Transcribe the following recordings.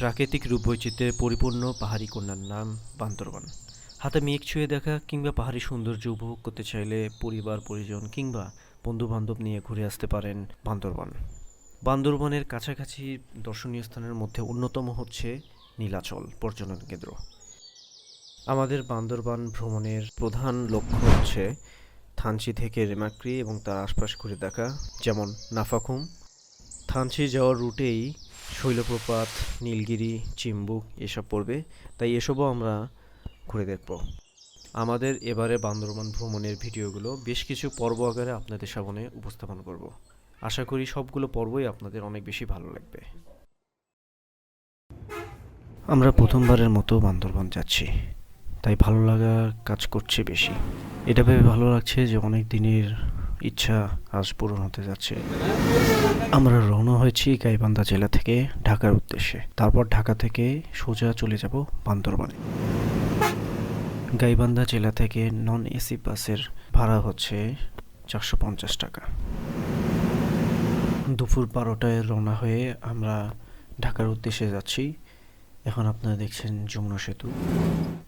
প্রাকৃতিক রূপবৈচিত্র্যে পরিপূর্ণ পাহাড়ি কন্যার নাম বান্দরবান। হাতে মেঘ ছুঁয়ে দেখা কিংবা পাহাড়ি সৌন্দর্য উপভোগ করতে চাইলে পরিবার, পরিজন কিংবা বন্ধু বান্ধব নিয়ে ঘুরে আসতে পারেন বান্দরবান। বান্দরবানের কাছাকাছি দর্শনীয় স্থানের মধ্যে অন্যতম হচ্ছে নীলাচল পর্যটন কেন্দ্র। আমাদের বান্দরবান ভ্রমণের প্রধান লক্ষ্য হচ্ছে থানচি থেকে রেমাক্রি এবং তার আশপাশ ঘুরে দেখা, যেমন নাফাখুম। থানচি যাওয়ার রুটেই শৈলপ্রপাত, নীলগিরি, চিম্বুক এসব পড়বে। তাই এসবও আমরা ঘুরে দেখব। আমাদের এবারে বান্দরবান ভ্রমণের ভিডিওগুলো বেশ কিছু পর্ব আকারে আপনাদের সামনে উপস্থাপন করব। আশা করি সবগুলো পর্বই আপনাদের অনেক বেশি ভালো লাগবে। আমরা প্রথমবারের মতো বান্দরবান যাচ্ছি। তাই ভালো লাগা কাজ করছে বেশি। এটা ভেবে ভালো লাগছে যে অনেক দিনের ইচ্ছা আজ পূরণ হতে যাচ্ছে। আমরা রওনা হয়েছি গাইবান্ধা জেলা থেকে ঢাকার উদ্দেশ্যে। তারপর ঢাকা থেকে সোজা চলে যাব বান্দরবানে। গাইবান্ধা জেলা থেকে নন এসি বাসের ভাড়া হচ্ছে চারশো পঞ্চাশ টাকা। দুপুর বারোটায় রওনা হয়ে আমরা ঢাকার উদ্দেশ্যে যাচ্ছি। এখন আপনারা দেখছেন যমুনা সেতু।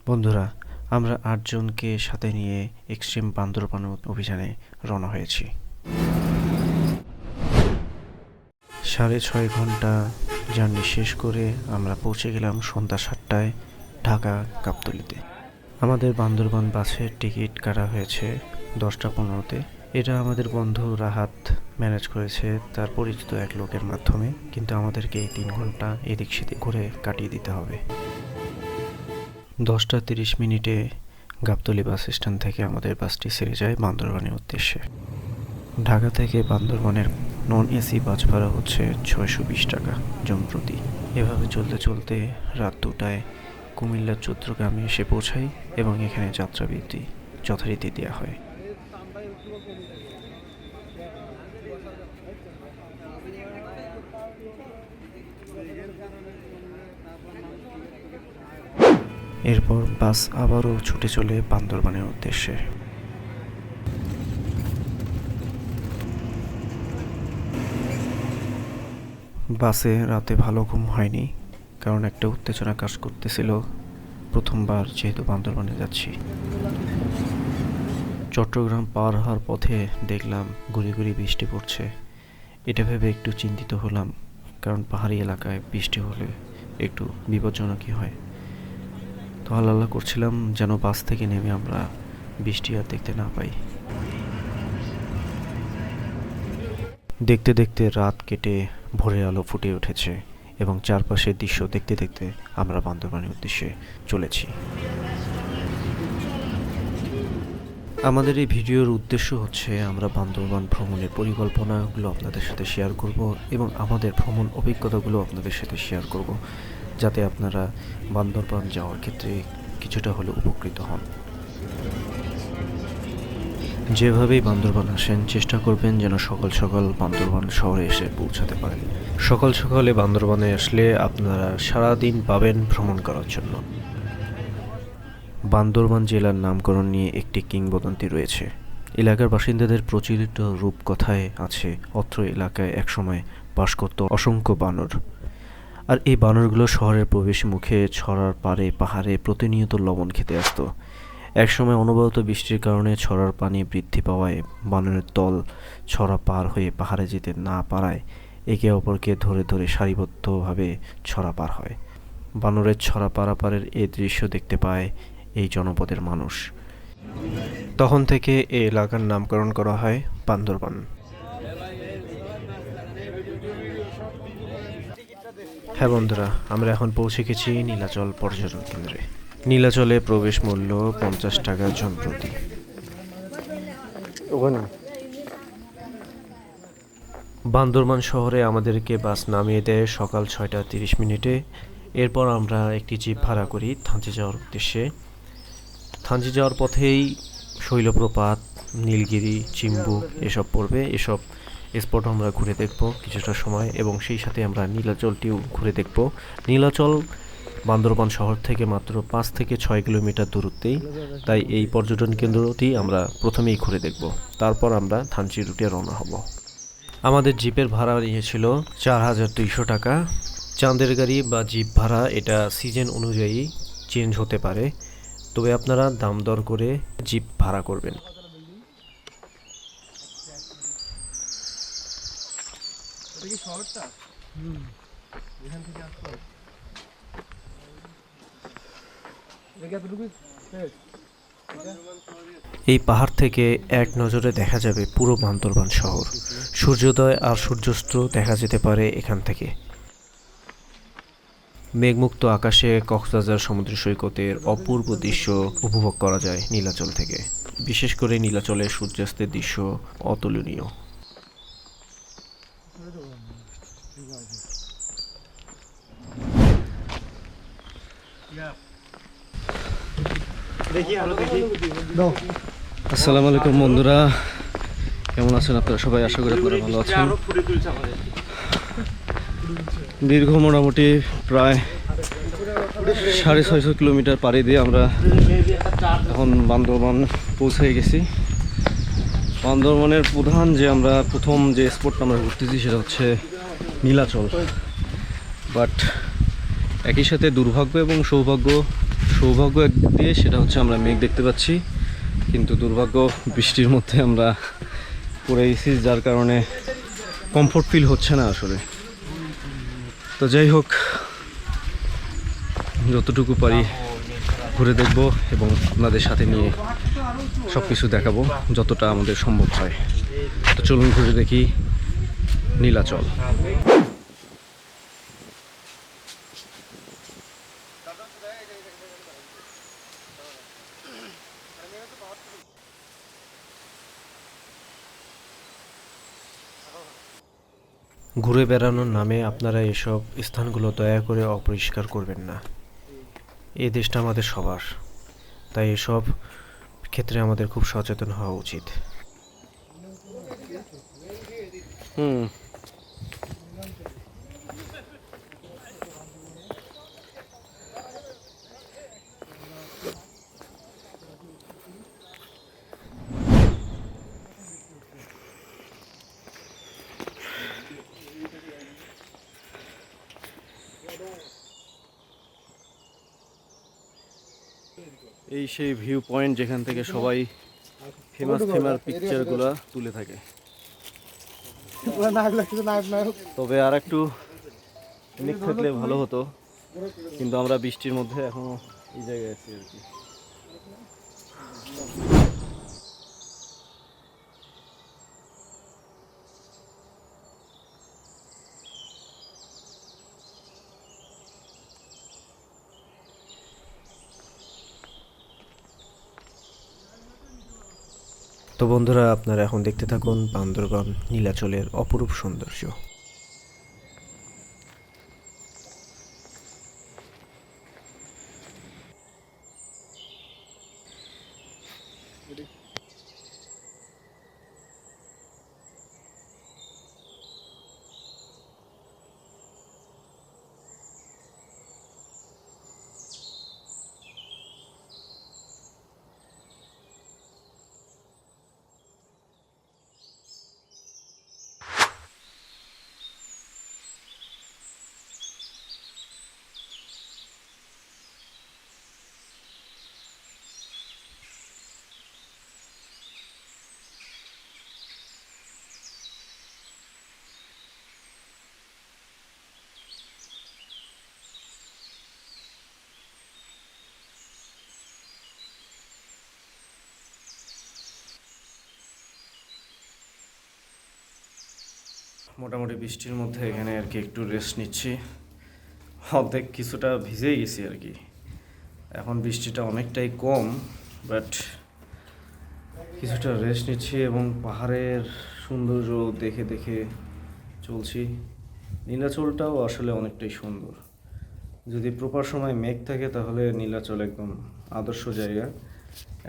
বন্ধুরা আমরা আটজনকে সাথে নিয়ে এক্সট্রিম বান্দরবান অভিযানে রওনা হয়েছি। সাড়ে ছয় ঘণ্টা জার্নি শেষ করে আমরা পৌঁছে গেলাম সন্ধ্যা সাতটায় ঢাকা গাবতলিতে আমাদের বান্দরবান বাসের টিকিট কাটা হয়েছে দশটা পনেরোতে। এটা আমাদের বন্ধু রাহাত ম্যানেজ করেছে, তার পরিচিত এক লোকের মাধ্যমে। কিন্তু আমাদেরকে এই তিন ঘণ্টা এদিক সেদিক ঘুরে কাটিয়ে দিতে হবে। দশটা তিরিশ মিনিটে গাবতলি বাস স্ট্যান্ড থেকে আমাদের বাসটি ছেড়ে যায় বান্দরবানের উদ্দেশ্যে। ঢাকা থেকে বান্দরবানের নন এসি বাস ভাড়া হচ্ছে ছয়শো বিশ টাকা জন প্রতি এভাবে চলতে চলতে রাত দুটায় কুমিল্লার চৌদ্রগ্রামে এসে পৌঁছাই এবং এখানে যাত্রাবৃত্তি যথারীতি দেওয়া হয়। এরপর বাস আবারও ছুটে চলে বান্দরবানের উদ্দেশ্যে। বাসে রাতে ভালো ঘুম হয়নি, কারণ একটা উত্তেজনা কাজ করতেছিল। প্রথমবার যেহেতু বান্দরবানে যাচ্ছি। চট্টগ্রাম পার হওয়ার পথে দেখলাম গুড়ি গুড়ি বৃষ্টি পড়ছে। এটা ভেবে একটু চিন্তিত হলাম, কারণ পাহাড়ি এলাকায় বৃষ্টি হলে একটু বিপজ্জনকই হয়। তো আল্লাহ করছিলাম, যেন বাস থেকে নেমে আমরা বৃষ্টি আর দেখতে না পাই। দেখতে দেখতে রাত কেটে ভোরের আলো ফুটে উঠেছে এবং চারপাশের দৃশ্য দেখতে দেখতে আমরা বান্দরবানের উদ্দেশ্যে চলেছি। আমাদের এই ভিডিওর উদ্দেশ্য হচ্ছে আমরা বান্দরবান ভ্রমণের পরিকল্পনাগুলো আপনাদের সাথে শেয়ার করব এবং আমাদের ভ্রমণ অভিজ্ঞতাগুলো আপনাদের সাথে শেয়ার করব। যাতে আপনারা বান্দরবান যাওয়ার ক্ষেত্রে কিছুটা হলেও উপকৃত হন। যেভাবেই বান্দরবান আসেন, চেষ্টা করবেন যেন সকাল সকাল বান্দরবান শহরে এসে পৌঁছাতে পারেন। সকাল সকালে বান্দরবানে আসলে আপনারা সারা দিন পাবেন ভ্রমণ করার জন্য। বান্দরবান জেলার নামকরণ নিয়ে একটি কিংবদন্তি রয়েছে। এলাকার বাসিন্দাদের প্রচলিত রূপকথায় আছে, অত্র এলাকায় একসময় বাস করত অসংখ্য বানর। আর এই বানরগুলো শহরের প্রবেশ মুখে ছড়ার পারে পাহাড়ে প্রতিনিয়ত লবণ খেতে আসতো। একসময় অনবরত বৃষ্টির কারণে ছড়ার পানি বৃদ্ধি পাওয়ায় বানরের দল ছড়া পার হয়ে পাহাড়ে যেতে না পারায় একে অপরকে ধরে ধরে সারিবদ্ধভাবে ছড়া পার হয়। বানরের ছড়া পারাপারের এই দৃশ্য দেখতে পায় এই জনপদের মানুষ। তখন থেকে এই এলাকার নামকরণ করা হয় বান্দরবান। হ্যাঁ বন্ধুরা আমরা এখন পৌঁছে গেছি নীলাচল পর্যটন কেন্দ্রে। নীলাচলে প্রবেশ মূল্য পঞ্চাশ টাকা জন প্রতি বান্দরবান শহরে আমাদেরকে বাস নামিয়ে দেয় সকাল ছয়টা তিরিশ মিনিটে। এরপর আমরা একটি জিপ ভাড়া করি থানচি যাওয়ার উদ্দেশ্যে। থানচি যাওয়ার পথেই শৈলপ্রপাত নীলগিরি চিম্বুক এসব পড়বে। এসব স্পট আমরা ঘুরে দেখব কিছুটা সময় এবং সেই সাথে আমরা নীলাচলটিও ঘুরে দেখব। নীলাচল বান্দরবান শহর থেকে মাত্র পাঁচ থেকে ছয় কিলোমিটার দূরত্বেই, তাই এই পর্যটন কেন্দ্রটি আমরা প্রথমেই ঘুরে দেখব। তারপর আমরা থানচি রুটে রওনা হব। আমাদের জিপের ভাড়া নিয়েছিল চার হাজার দুইশো টাকা। চাঁদের গাড়ি বা জিপ ভাড়া এটা সিজন অনুযায়ী চেঞ্জ হতে পারে, তবে আপনারা দাম দর করে জিপ ভাড়া করবেন। এটা কি শহরটা? হুম। এখান থেকে আসতে হবে। এতটুকু শেষ? এই পাহাড় থেকে এক নজরে দেখা যাবে পুরো বান্দরবান শহর। সূর্যোদয় আর সূর্যাস্ত দেখা যেতে পারে এখান থেকে। মেঘমুক্ত আকাশে কক্সবাজার সমুদ্র সৈকতের অপূর্ব দৃশ্য উপভোগ করা যায় নীলাচল থেকে। বিশেষ করে নীলাচলের সূর্যাস্তের দৃশ্য অতুলনীয়। আসসালামু আলাইকুম বন্ধুরা। কেমন আছেন আপনারা সবাই? আশা করি আপনারা ভালো আছেন। দীর্ঘ মোটামুটি প্রায় সাড়ে ছয়শো কিলোমিটার পাড়ি দিয়ে আমরা এখন বান্দরবান পৌঁছে গেছি। বান্দরবানের প্রধান যে আমরা প্রথম যে স্পটটা আমরা ঘুরতেছি সেটা হচ্ছে নীলাচল। বাট একই সাথে দুর্ভাগ্য এবং সৌভাগ্য সৌভাগ্য এক দিয়ে সেটা হচ্ছে আমরা মেঘ দেখতে পাচ্ছি। কিন্তু দুর্ভাগ্য বৃষ্টির মধ্যে আমরা পড়ে গেছি, যার কারণে কমফোর্ট ফিল হচ্ছে না আসলে। তো যাই হোক, যতটুকু পারি ঘুরে দেখব এবং আপনাদের সাথে নিয়ে সব কিছু দেখাবো, যতটা আমাদের সম্ভব হয়। তো চলুন ঘুরে দেখি নীলাচল। ঘুরে বেড়ানোর নামে আপনারা এসব স্থানগুলো দয়া করে অপরিষ্কার করবেন না। এই দেশটা আমাদের সবার। তাই এসব ক্ষেত্রে আমাদের খুব সচেতন হওয়া উচিত। হুম। এই সেই ভিউ পয়েন্ট যেখান থেকে সবাই ফেমাস ফেমাস পিকচারগুলো তুলে থাকে। তবে আর একটু মেঘ থাকলে ভালো হতো। কিন্তু আমরা বৃষ্টির মধ্যে এখনও এই জায়গায় আছি আর কি। তো বন্ধুরা আপনারা এখন দেখতে থাকুন বান্দরবান নীলাচলের অপরূপ সৌন্দর্য। মোটামুটি বৃষ্টির মধ্যে এখানে আর কি একটু রেস্ট নিচ্ছি। অর্ধেক কিছুটা ভিজেই গেছি আর কি। এখন বৃষ্টিটা অনেকটাই কম বাট কিছুটা রেস্ট নিচ্ছি এবং পাহাড়ের সৌন্দর্য দেখে দেখে চলছি। নীলাচলটাও আসলে অনেকটাই সুন্দর। যদি প্রপার সময় মেঘ থাকে তাহলে নীলাচল একদম আদর্শ জায়গা।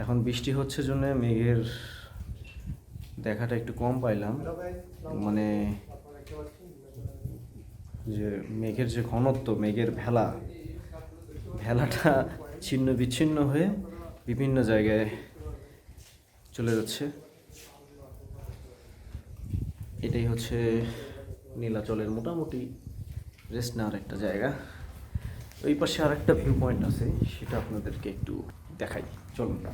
এখন বৃষ্টি হচ্ছে জন্য মেঘের দেখাটা একটু কম পাইলাম। মানে যে মেঘের যে ঘনত্ব, মেঘের ভেলা, ভেলাটা ছিন্ন বিচ্ছিন্ন হয়ে বিভিন্ন জায়গায় চলে যাচ্ছে। এটাই হচ্ছে নীলাচলের মোটামুটি রেস্ট নেওয়ার একটা জায়গা। ওই পাশে আর একটা ভিউ পয়েন্ট আছে, সেটা আপনাদেরকে একটু দেখাই। চলুন এটা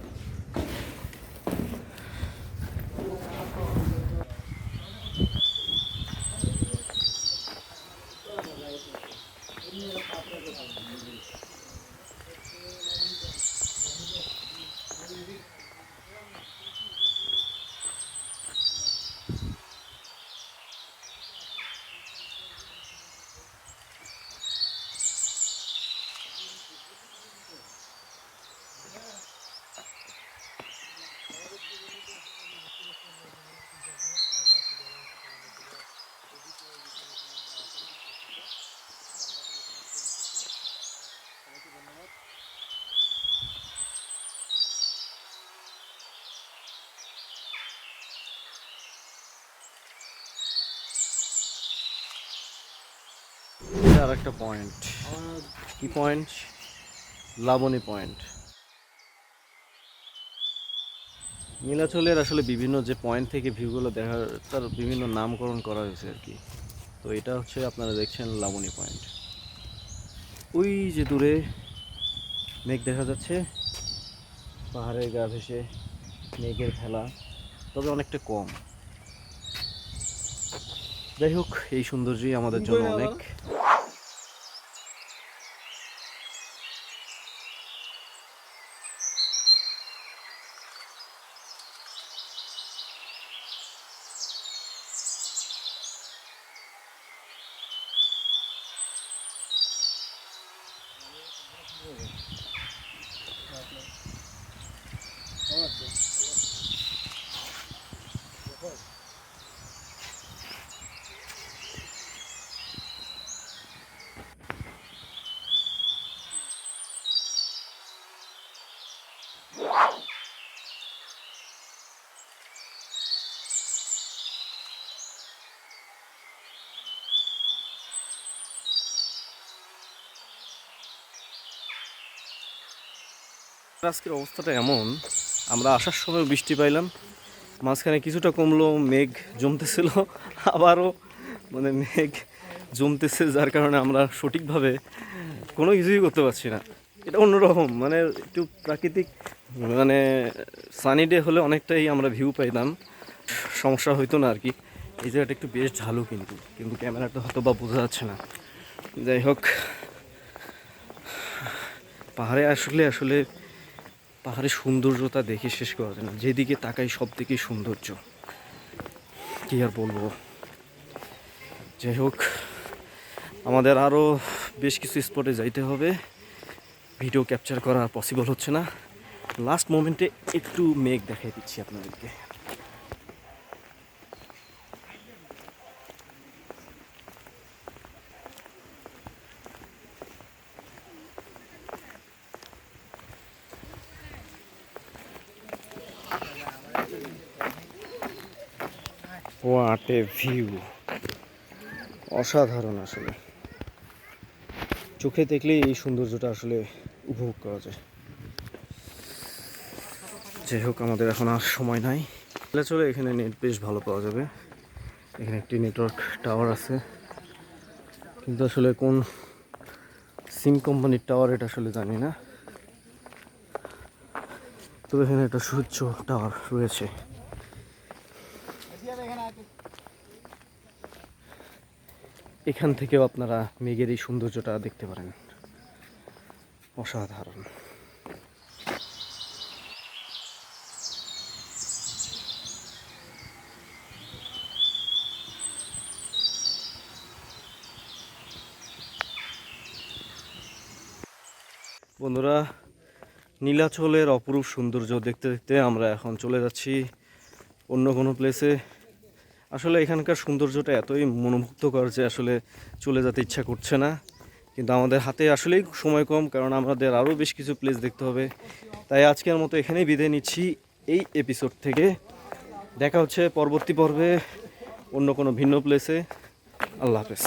আর একটা পয়েন্ট কি পয়েন্ট লাবণী পয়েন্ট নীলাচলের আসলে বিভিন্ন যে পয়েন্ট থেকে ভিউগুলো দেখার তার বিভিন্ন নামকরণ করা হয়েছে আর কি। তো এটা হচ্ছে আপনারা দেখছেন লাবণী পয়েন্ট ওই যে দূরে মেঘ দেখা যাচ্ছে পাহাড়ের গা ভেসে মেঘের ফেলা তবে অনেকটা কম। যাই হোক এই সৌন্দর্যই আমাদের জন্য অনেক। Absolutely. আজকের অবস্থাটা এমন, আমরা আসার সময় বৃষ্টি পাইলাম, মাঝখানে কিছুটা কমলো, মেঘ জমতেছিল, আবারও মানে মেঘ জমতেছে, যার কারণে আমরা সঠিকভাবে কোনো কিছুই করতে পারছি না। এটা অন্যরকম মানে একটু প্রাকৃতিক মানে সানি ডে হলে অনেকটাই আমরা ভিউ পাইতাম। সমস্যা হইতো না আর কি। এই জায়গাটা একটু বেশ ঝালু কিন্তু কিন্তু ক্যামেরাটা হয়তো বা বোঝা যাচ্ছে না। যাই হোক, পাহাড়ে আসলে আসলে পাহাড়ের সৌন্দর্যতা দেখে শেষ করা যায় না। যেদিকে তাকাই সব দিকেই সৌন্দর্য। কি আর বলব? যাই হোক, আমাদের আরও বেশ কিছু স্পটে যাইতে হবে। ভিডিও ক্যাপচার করা পসিবল হচ্ছে না। লাস্ট মোমেন্টে একটু মেঘ দেখাই দিচ্ছি আপনাদেরকে। What a view. অসাধারণ আসলে। চোখে দেখলেই এই সৌন্দর্যটা আসলে উপভোগ করা যায়। যাই হোক, আমাদের এখন আর সময় নাই। তাহলে চলে, এখানে নেট বেশ ভালো পাওয়া যাবে। এখানে একটি নেটওয়ার্ক টাওয়ার আছে। কিন্তু আসলে কোন সিম কোম্পানির টাওয়ার এটা আসলে জানি না। তবে এখানে একটা সূর্য টাওয়ার রয়েছে। এখান থেকেও আপনারা মেঘের এই সৌন্দর্যটা দেখতে পারেন। অসাধারণ। বন্ধুরা, নীলাচলের অপরূপ সৌন্দর্য দেখতে দেখতে আমরা এখন চলে যাচ্ছি অন্য কোনো প্লেসে আসলে এখানকার সৌন্দর্যটা এতই মনোমুগ্ধকর যে আসলে চলে যেতে ইচ্ছা করছে না। কিন্তু আমাদের হাতে আসলেই সময় কম, কারণ আমাদের আরও বেশ কিছু প্লেস দেখতে হবে। তাই আজকের মতো এখানেই বিদায় নিচ্ছি এই এপিসোড থেকে। দেখা হচ্ছে পরবর্তী পর্বে অন্য কোনো ভিন্ন প্লেসে আল্লাহ হাফেজ।